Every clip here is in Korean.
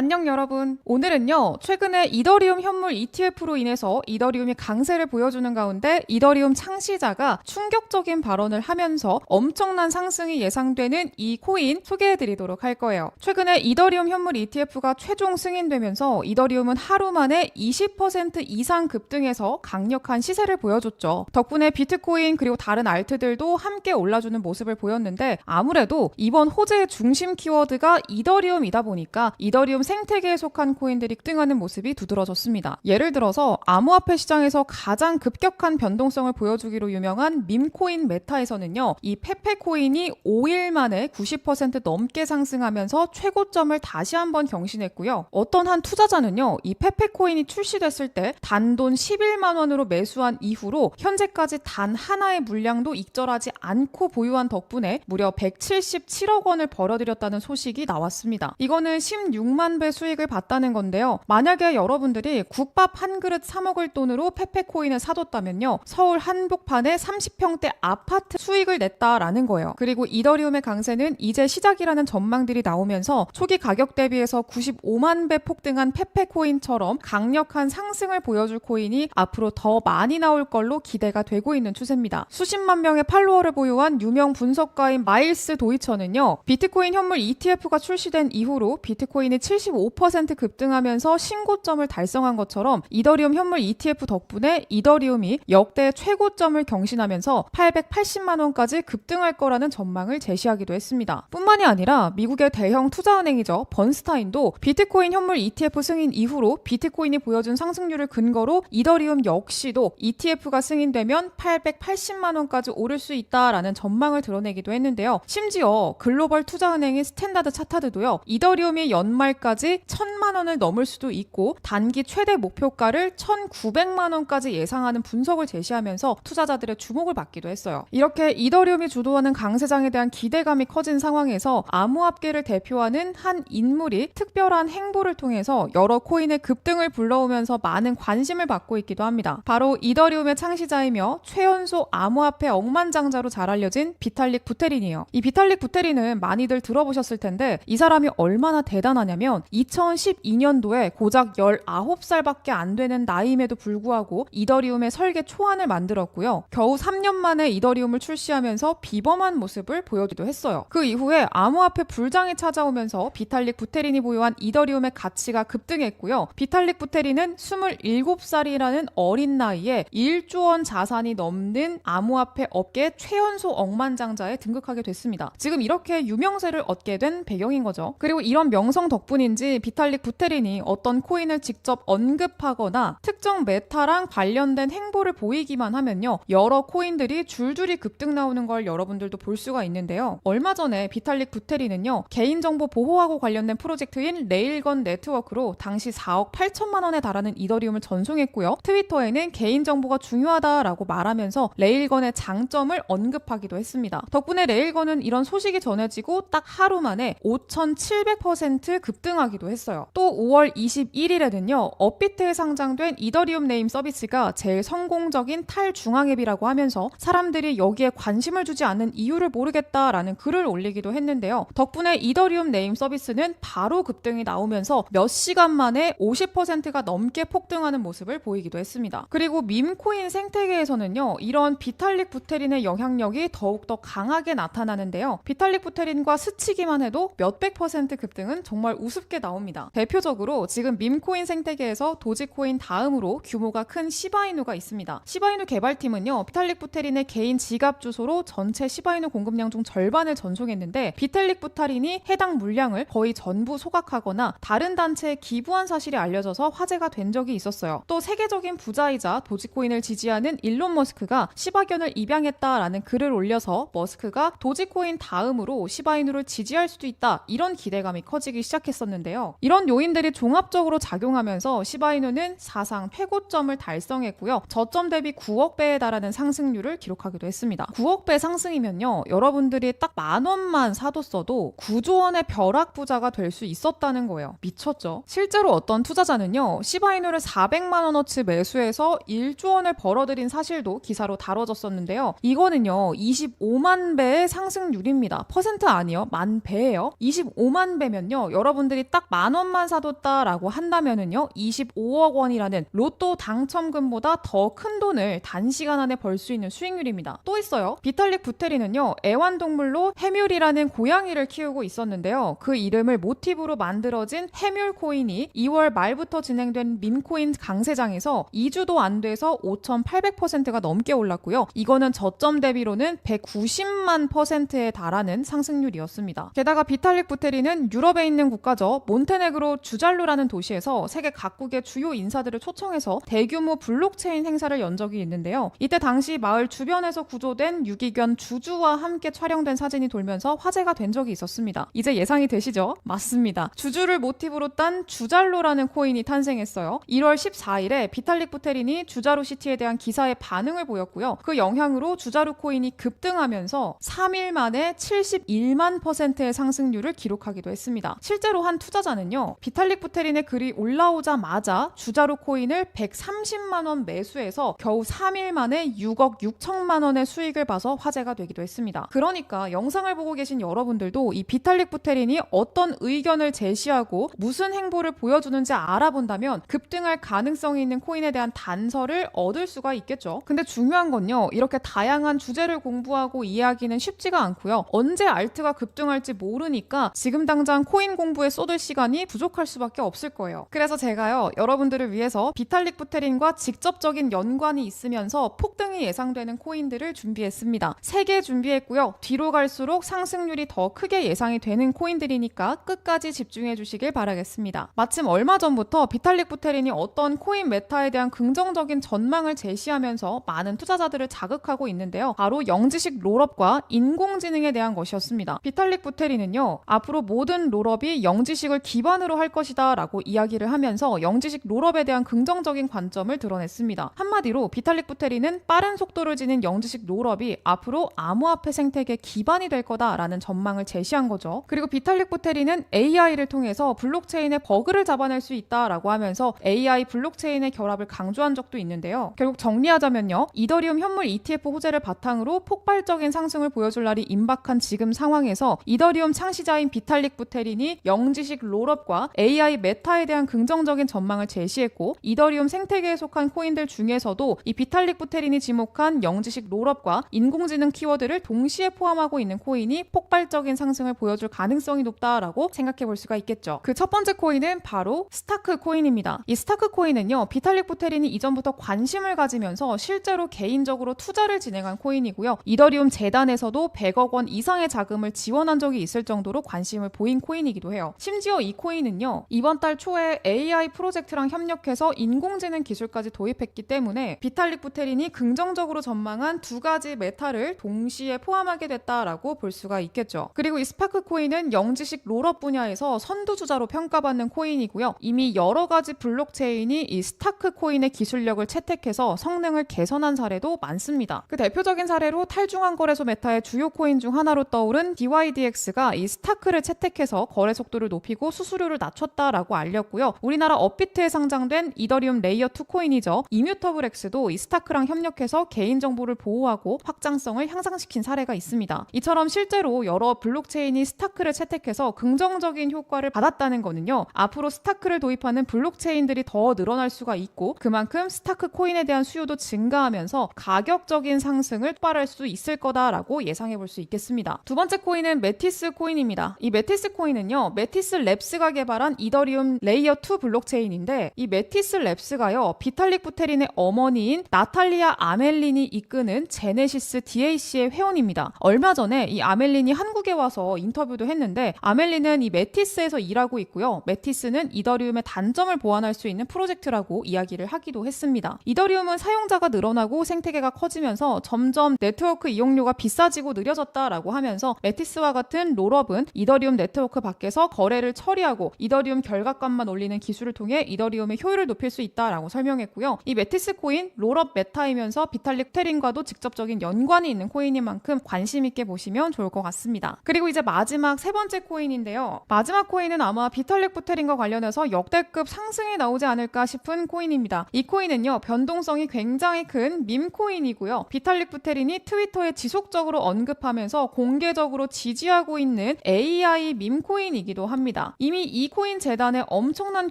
안녕 여러분. 오늘은요, 최근에 이더리움 현물 ETF로 인해서 이더리움이 강세를 보여주는 가운데 이더리움 창시자가 충격적인 발언을 하면서 엄청난 상승이 예상되는 이 코인 소개해 드리도록 할 거예요. 최근에 이더리움 현물 ETF가 최종 승인되면서 이더리움은 하루 만에 20% 이상 급등해서 강력한 시세를 보여줬죠. 덕분에 비트코인 그리고 다른 알트들도 함께 올라주는 모습을 보였는데 아무래도 이번 호재의 중심 키워드가 이더리움이다 보니까 이더리움 생태계에 속한 코인들이 급등하는 모습이 두드러졌습니다. 예를 들어서 암호화폐 시장에서 가장 급격한 변동성을 보여주기로 유명한 밈코인 메타에서는요. 이 페페 코인이 5일 만에 90% 넘게 상승하면서 최고점을 다시 한번 경신했고요. 어떤 한 투자자는요. 이 페페 코인이 출시됐을 때 단돈 11만 원으로 매수한 이후로 현재까지 단 하나의 물량도 익절하지 않고 보유한 덕분에 무려 177억 원을 벌어들였다는 소식이 나왔습니다. 이거는 16만 배 수익을 봤다는 건데요. 만약에 여러분들이 국밥 한 그릇 사 먹을 돈으로 페페코인을 사뒀다면요. 서울 한복판에 30평대 아파트 수익을 냈다라는 거예요. 그리고 이더리움의 강세는 이제 시작이라는 전망들이 나오면서 초기 가격 대비해서 95만 배 폭등한 페페코인처럼 강력한 상승을 보여줄 코인이 앞으로 더 많이 나올 걸로 기대가 되고 있는 추세입니다. 수십만 명의 팔로워를 보유한 유명 분석가인 마일스 도이처는요. 비트코인 현물 ETF가 출시된 이후로 비트코인이 75% 급등하면서 신고점을 달성한 것처럼 이더리움 현물 ETF 덕분에 이더리움이 역대 최고점을 경신하면서 880만 원까지 급등할 거라는 전망을 제시하기도 했습니다. 뿐만이 아니라 미국의 대형 투자은행이죠. 번스타인도 비트코인 현물 ETF 승인 이후로 비트코인이 보여준 상승률을 근거로 이더리움 역시도 ETF가 승인되면 880만 원까지 오를 수 있다라는 전망을 드러내기도 했는데요. 심지어 글로벌 투자은행인 스탠다드 차타드도요. 이더리움이 연말까지 1000만 원을 넘을 수도 있고 단기 최대 목표가를 1900만 원까지 예상하는 분석을 제시하면서 투자자들의 주목을 받기도 했어요. 이렇게 이더리움이 주도하는 강세장에 대한 기대감이 커진 상황에서 암호합계를 대표하는 한 인물이 특별한 행보를 통해서 여러 코인의 급등을 불러오면서 많은 관심을 받고 있기도 합니다. 바로 이더리움의 창시자이며 최연소 암호화폐 억만장자로 잘 알려진 비탈릭 부테린이에요. 이 비탈릭 부테린은 많이들 들어보셨을 텐데 이 사람이 얼마나 대단하냐면 2012년도에 고작 19살밖에 안 되는 나이임에도 불구하고 이더리움의 설계 초안을 만들었고요. 겨우 3년 만에 이더리움을 출시하면서 비범한 모습을 보여주기도 했어요. 그 이후에 암호화폐 불장이 찾아오면서 비탈릭 부테린이 보유한 이더리움의 가치가 급등했고요. 비탈릭 부테린은 27살이라는 어린 나이에 1조 원 자산이 넘는 암호화폐 업계 최연소 억만장자에 등극하게 됐습니다. 지금 이렇게 유명세를 얻게 된 배경인 거죠. 그리고 이런 명성 덕분인 지 비탈릭 부테린이 어떤 코인을 직접 언급하거나 특정 메타랑 관련된 행보를 보이기만 하면요. 여러 코인들이 줄줄이 급등 나오는 걸 여러분들도 볼 수가 있는데요. 얼마 전에 비탈릭 부테린은요. 개인정보 보호하고 관련된 프로젝트인 레일건 네트워크로 당시 4억 8천만 원에 달하는 이더리움을 전송했고요. 트위터에는 개인정보가 중요하다라고 말하면서 레일건의 장점을 언급하기도 했습니다. 덕분에 레일건은 이런 소식이 전해지고 딱 하루 만에 5,700% 급등 하기도 했어요. 또 5월 21일에는요. 업비트에 상장된 이더리움 네임 서비스가 제일 성공적인 탈중앙 앱이라고 하면서 사람들이 여기에 관심을 주지 않는 이유를 모르겠다라는 글을 올리기도 했는데요. 덕분에 이더리움 네임 서비스는 바로 급등이 나오면서 몇 시간 만에 50%가 넘게 폭등하는 모습을 보이기도 했습니다. 그리고 밈코인 생태계에서는요. 이런 비탈릭 부테린의 영향력이 더욱더 강하게 나타나는데요. 비탈릭 부테린과 스치기만 해도 몇백 퍼센트 급등은 정말 우습 게 나옵니다. 대표적으로 지금 밈코인 생태계에서 도지코인 다음으로 규모가 큰 시바이누가 있습니다. 시바이누 개발팀은요. 비탈릭 부테린의 개인 지갑 주소로 전체 시바이누 공급량 중 절반을 전송했는데 비탈릭 부타린이 해당 물량을 거의 전부 소각하거나 다른 단체에 기부한 사실이 알려져서 화제가 된 적이 있었어요. 또 세계적인 부자이자 도지코인을 지지하는 일론 머스크가 시바견을 입양했다라는 글을 올려서 머스크가 도지코인 다음으로 시바이누를 지지할 수도 있다 이런 기대감이 커지기 시작했었는데 요. 이런 요인들이 종합적으로 작용하면서 시바이누는 사상 최고점을 달성했고요. 저점 대비 9억 배에 달하는 상승률을 기록하기도 했습니다. 9억 배 상승이면요. 여러분들이 딱 만 원만 사뒀어도 9조 원의 벼락 부자가 될 수 있었다는 거예요. 미쳤죠? 실제로 어떤 투자자는요. 시바이누를 400만 원어치 매수해서 1조 원을 벌어들인 사실도 기사로 다뤄졌었는데요. 이거는요. 25만 배의 상승률입니다. 퍼센트 아니요. 만 배예요. 25만 배면요. 여러분들이 딱 만 원만 사뒀다라고 한다면은요, 25억 원이라는 로또 당첨금보다 더 큰 돈을 단시간 안에 벌 수 있는 수익률입니다. 또 있어요. 비탈릭 부테리는요, 애완동물로 해뮬이라는 고양이를 키우고 있었는데요. 그 이름을 모티브로 만들어진 해뮬 코인이 2월 말부터 진행된 밈코인 강세장에서 2주도 안 돼서 5,800%가 넘게 올랐고요. 이거는 저점 대비로는 190만 퍼센트에 달하는 상승률이었습니다. 게다가 비탈릭 부테리는 유럽에 있는 국가죠. 몬테네그로 주잘루라는 도시에서 세계 각국의 주요 인사들을 초청해서 대규모 블록체인 행사를 연 적이 있는데요. 이때 당시 마을 주변에서 구조된 유기견 주주와 함께 촬영된 사진이 돌면서 화제가 된 적이 있었습니다. 이제 예상이 되시죠? 맞습니다. 주주를 모티브로 딴 주잘로라는 코인이 탄생했어요. 1월 14일에 비탈릭 부테린이 주자루 시티에 대한 기사에 반응을 보였고요. 그 영향으로 주자루 코인이 급등하면서 3일 만에 71만 퍼센트의 상승률을 기록하기도 했습니다. 실제로 한 투자자는요. 비탈릭 부테린의 글이 올라오자마자 주자루 코인을 130만 원 매수해서 겨우 3일 만에 6억 6천만 원의 수익을 봐서 화제가 되기도 했습니다. 그러니까 영상을 보고 계신 여러분들도 이 비탈릭 부테린이 어떤 의견을 제시하고 무슨 행보를 보여주는지 알아본다면 급등할 가능성이 있는 코인에 대한 단서를 얻을 수가 있겠죠. 근데 중요한 건요. 이렇게 다양한 주제를 공부하고 이해하기는 쉽지가 않고요. 언제 알트가 급등할지 모르니까 지금 당장 코인 공부에 쏟을 시간이 부족할 수밖에 없을 거예요. 그래서 제가요. 여러분들을 위해서 비탈릭 부테린과 직접적인 연관이 있으면서 폭등이 예상되는 코인들을 준비했습니다. 세개 준비했고요. 뒤로 갈수록 상승률이 더 크게 예상이 되는 코인들이니까 끝까지 집중해 주시길 바라겠습니다. 마침 얼마 전부터 비탈릭 부테린이 어떤 코인 메타에 대한 긍정적인 전망을 제시하면서 많은 투자자들을 자극하고 있는데요. 바로 영지식 롤업과 인공지능에 대한 것이었습니다. 비탈릭 부테린은요. 앞으로 모든 롤업이 영지식 을 기반으로 할 것이다 라고 이야기를 하면서 영지식 롤업에 대한 긍정적인 관점을 드러냈습니다. 한마디로 비탈릭 부테린은 빠른 속도를 지닌 영지식 롤업이 앞으로 암호화폐 생태계 기반이 될 거다라는 전망을 제시한 거죠. 그리고 비탈릭 부테린은 AI를 통해서 블록체인의 버그를 잡아낼 수 있다라고 하면서 AI 블록체인의 결합을 강조한 적도 있는데요. 결국 정리하자면요. 이더리움 현물 ETF 호재를 바탕으로 폭발적인 상승을 보여줄 날이 임박한 지금 상황에서 이더리움 창시자인 비탈릭 부테린이 영지식 롤업과 AI 메타에 대한 긍정적인 전망을 제시했고 이더리움 생태계에 속한 코인들 중에서도 이 비탈릭 부테린이 지목한 영지식 롤업과 인공지능 키워드를 동시에 포함하고 있는 코인이 폭발적인 상승을 보여줄 가능성이 높다라고 생각해 볼 수가 있겠죠. 그 첫 번째 코인은 바로 스타크 코인입니다. 이 스타크 코인은요, 비탈릭 부테린이 이전부터 관심을 가지면서 실제로 개인적으로 투자를 진행한 코인이고요. 이더리움 재단에서도 100억 원 이상의 자금을 지원한 적이 있을 정도로 관심을 보인 코인이기도 해요. 심지어 이 코인은요, 이번 달 초에 AI 프로젝트랑 협력해서 인공지능 기술까지 도입했기 때문에 비탈릭 부테린이 긍정적으로 전망한 두 가지 메타를 동시에 포함하게 됐다라고 볼 수가 있겠죠. 그리고 이 스파크 코인은 영지식 롤업 분야에서 선두주자로 평가받는 코인이고요. 이미 여러 가지 블록체인이 이 스타크 코인의 기술력을 채택해서 성능을 개선한 사례도 많습니다. 그 대표적인 사례로 탈중앙 거래소 메타의 주요 코인 중 하나로 떠오른 DYDX가 이 스타크를 채택해서 거래 속도를 높이 고 수수료를 낮췄다라고 알렸고요. 우리나라 업비트에 상장된 이더리움 레이어 2 코인이죠. 이뮤터블엑스도 이 스타크랑 협력해서 개인 정보를 보호하고 확장성을 향상시킨 사례가 있습니다. 이처럼 실제로 여러 블록체인이 스타크를 채택해서 긍정적인 효과를 받았다는 거는요. 앞으로 스타크를 도입하는 블록체인들이 더 늘어날 수가 있고 그만큼 스타크 코인에 대한 수요도 증가하면서 가격적인 상승을 촉발할 수 있을 거다라고 예상해 볼 수 있겠습니다. 두 번째 코인은 메티스 코인입니다. 이 메티스 코인은요. 메티스 랩스가 개발한 이더리움 레이어 2 블록체인인데 이 메티스 랩스가요. 비탈릭 부테린의 어머니인 나탈리아 아멜린이 이끄는 제네시스 DAC의 회원입니다. 얼마 전에 이 아멜린이 한국에 와서 인터뷰도 했는데 아멜린은 이 메티스에서 일하고 있고요. 메티스는 이더리움의 단점을 보완할 수 있는 프로젝트라고 이야기를 하기도 했습니다. 이더리움은 사용자가 늘어나고 생태계가 커지면서 점점 네트워크 이용료가 비싸지고 느려졌다라고 하면서 메티스와 같은 롤업은 이더리움 네트워크 밖에서 거래 를 처리하고 이더리움 결과값만 올리는 기술을 통해 이더리움의 효율을 높일 수 있다라고 설명했고요. 이 메티스 코인 롤업 메타이면서 비탈릭 테린과도 직접적인 연관이 있는 코인인 만큼 관심 있게 보시면 좋을 것 같습니다. 그리고 이제 마지막 세 번째 코인인데요. 마지막 코인은 아마 비탈릭 부테린과 관련해서 역대급 상승이 나오지 않을까 싶은 코인입니다. 이 코인은요 변동성이 굉장히 큰 밈코인이고요. 비탈릭 부테린이 트위터에 지속적으로 언급하면서 공개적으로 지지하고 있는 AI 밈코인이기도 합니다. 이미 이 이코인 재단에 엄청난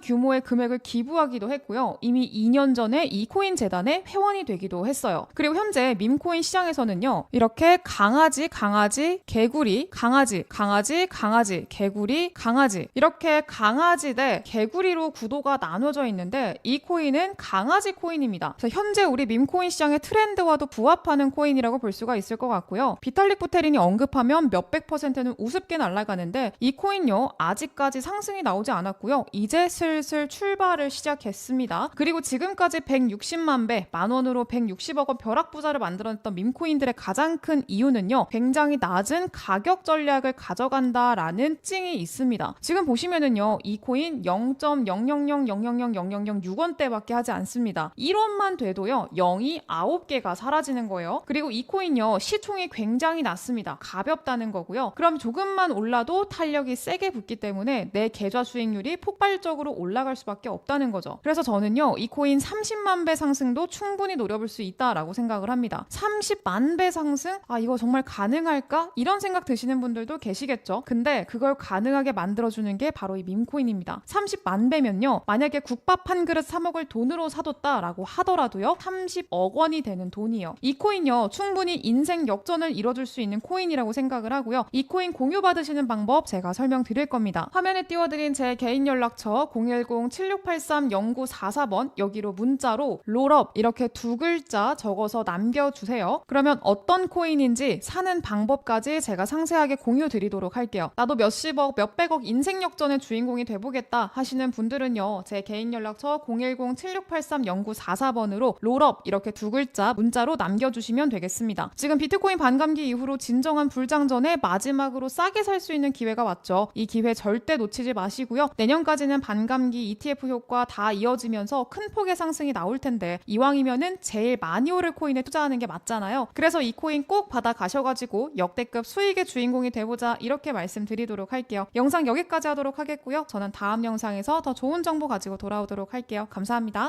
규모의 금액을 기부하기도 했고요. 이미 2년 전에 이코인 재단의 회원이 되기도 했어요. 그리고 현재 밈코인 시장에서는요. 이렇게 강아지, 강아지, 개구리, 강아지, 강아지, 강아지, 개구리, 강아지 이렇게 강아지 대 개구리로 구도가 나눠져 있는데 이 코인은 강아지 코인입니다. 그래서 현재 우리 밈코인 시장의 트렌드와도 부합하는 코인이라고 볼 수가 있을 것 같고요. 비탈릭 부테린이 언급하면 몇백 퍼센트는 우습게 날아가는데 이 코인요 아직 까지 상승이 나오지 않았고요. 이제 슬슬 출발을 시작했습니다. 그리고 지금까지 160만 배, 만 원으로 160억 원 벼락 부자를 만들어냈던 밈코인들의 가장 큰 이유는요. 굉장히 낮은 가격 전략을 가져간다라는 특징이 있습니다. 지금 보시면은요. 이 코인 0.000000006원대밖에 하지 않습니다. 1원만 돼도요. 0이 9개가 사라지는 거예요. 그리고 이 코인요. 시총이 굉장히 낮습니다. 가볍다는 거고요. 그럼 조금만 올라도 탄력이 세게 붙기 때문에 내 계좌 수익률이 폭발적으로 올라갈 수밖에 없다는 거죠. 그래서 저는요. 이 코인 30만 배 상승도 충분히 노려볼 수 있다라고 생각을 합니다. 30만 배 상승? 아 이거 정말 가능할까? 이런 생각 드시는 분들도 계시겠죠. 근데 그걸 가능하게 만들어주는 게 바로 이 밈코인입니다. 30만 배면요. 만약에 국밥 한 그릇 사 먹을 돈으로 사뒀다라고 하더라도요. 30억 원이 되는 돈이에요. 이 코인요. 충분히 인생 역전을 이뤄줄 수 있는 코인이라고 생각을 하고요. 이 코인 공유 받으시는 방법 제가 설명드릴 겁니다. 화면에 띄워드린 제 개인 연락처 010-7683-0944번 여기로 문자로 롤업 이렇게 두 글자 적어서 남겨주세요. 그러면 어떤 코인인지 사는 방법까지 제가 상세하게 공유 드리도록 할게요. 나도 몇십억, 몇백억 인생 역전의 주인공이 돼보겠다 하시는 분들은요. 제 개인 연락처 010-7683-0944번으로 롤업 이렇게 두 글자 문자로 남겨주시면 되겠습니다. 지금 비트코인 반감기 이후로 진정한 불장전에 마지막으로 싸게 살 수 있는 기회가 왔죠. 이 기회 절대 놓치지 마시고요. 내년까지는 반감기 ETF 효과 다 이어지면서 큰 폭의 상승이 나올 텐데 이왕이면은 제일 많이 오를 코인에 투자하는 게 맞잖아요. 그래서 이 코인 꼭 받아 가셔가지고 역대급 수익의 주인공이 돼보자 이렇게 말씀드리도록 할게요. 영상 여기까지 하도록 하겠고요. 저는 다음 영상에서 더 좋은 정보 가지고 돌아오도록 할게요. 감사합니다.